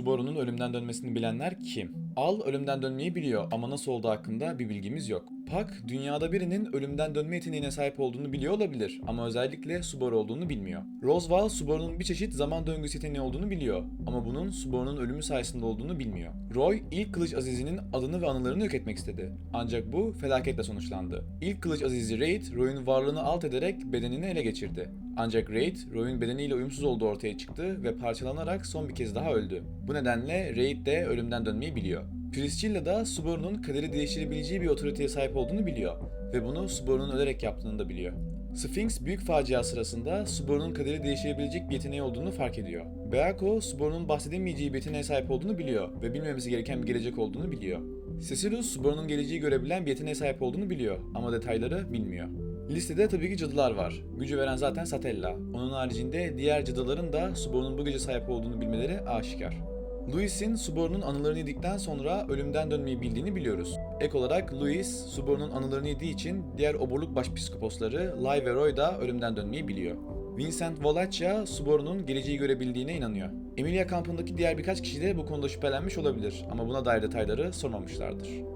Subaru'nun ölümden dönmesini bilenler kim? Al ölümden dönmeyi biliyor ama nasıl olduğu hakkında bir bilgimiz yok. Pak, dünyada birinin ölümden dönme yeteneğine sahip olduğunu biliyor olabilir ama özellikle Subaru olduğunu bilmiyor. Roswell, Subaru'nun bir çeşit zaman döngüsü yeteneği olduğunu biliyor ama bunun Subaru'nun ölümü sayesinde olduğunu bilmiyor. Roy, ilk Kılıç Aziz'inin adını ve anılarını yok etmek istedi. Ancak bu felaketle sonuçlandı. İlk Kılıç Aziz'i Raid, Roy'un varlığını alt ederek bedenini ele geçirdi. Ancak Raid, Roy'un bedeniyle uyumsuz olduğu ortaya çıktı ve parçalanarak son bir kez daha öldü. Bu nedenle Raid de ölümden dönmeyi biliyor. Priscilla da Subaru'nun kaderi değiştirebileceği bir otoriteye sahip olduğunu biliyor ve bunu Subaru'nun ölerek yaptığını da biliyor. Sphinx büyük facia sırasında Subaru'nun kaderi değiştirebilecek bir yeteneği olduğunu fark ediyor. Beako, Subaru'nun bahsedemeyeceği bir yeteneğe sahip olduğunu biliyor ve bilmemesi gereken bir gelecek olduğunu biliyor. Cecilus, Subaru'nun geleceği görebilen bir yeteneğe sahip olduğunu biliyor ama detayları bilmiyor. Listede tabii ki cadılar var. Gücü veren zaten Satella. Onun haricinde diğer cadıların da Subaru'nun bu güce sahip olduğunu bilmeleri aşikar. Louis'in Subaru'nun anılarını yedikten sonra ölümden dönmeyi bildiğini biliyoruz. Ek olarak Louis, Subaru'nun anılarını yediği için diğer oburluk başpiskoposları Lai ve Roy da ölümden dönmeyi biliyor. Vincent Volaccia, Subaru'nun geleceği görebildiğine inanıyor. Emilia kampındaki diğer birkaç kişi de bu konuda şüphelenmiş olabilir ama buna dair detayları sormamışlardır.